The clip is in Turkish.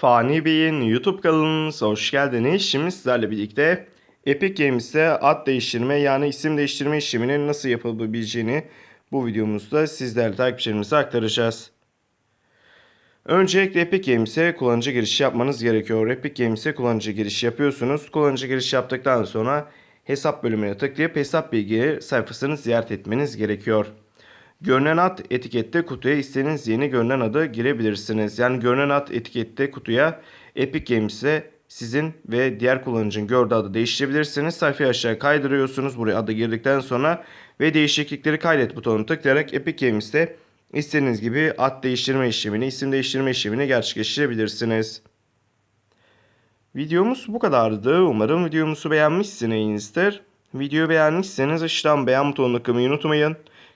Fani Bey'in YouTube kanalınıza hoş geldiniz. Şimdi sizlerle birlikte Epic Games'te ad değiştirme yani isim değiştirme işleminin nasıl yapılabileceğini bu videomuzda sizlerle takipçilerimize aktaracağız. Öncelikle Epic Games'e kullanıcı girişi yapmanız gerekiyor. Epic Games'e kullanıcı girişi yapıyorsunuz. Kullanıcı girişi yaptıktan sonra hesap bölümüne tıklayıp hesap bilgi sayfasını ziyaret etmeniz gerekiyor. Görünen ad etikette kutuya istediğiniz yeni görünen adı girebilirsiniz. Yani görünen ad etikette kutuya Epic Games'e sizin ve diğer kullanıcının gördüğü adı değiştirebilirsiniz. Sayfayı aşağı kaydırıyorsunuz buraya adı girdikten sonra ve değişiklikleri kaydet butonunu tıklayarak Epic Games'te istediğiniz gibi ad değiştirme işlemini, isim değiştirme işlemini gerçekleştirebilirsiniz. Videomuz bu kadardı. Umarım videomuzu beğenmişsinizdir. Videoyu beğenmişseniz aşağıdan beğen butonuna tıklamayı unutmayın.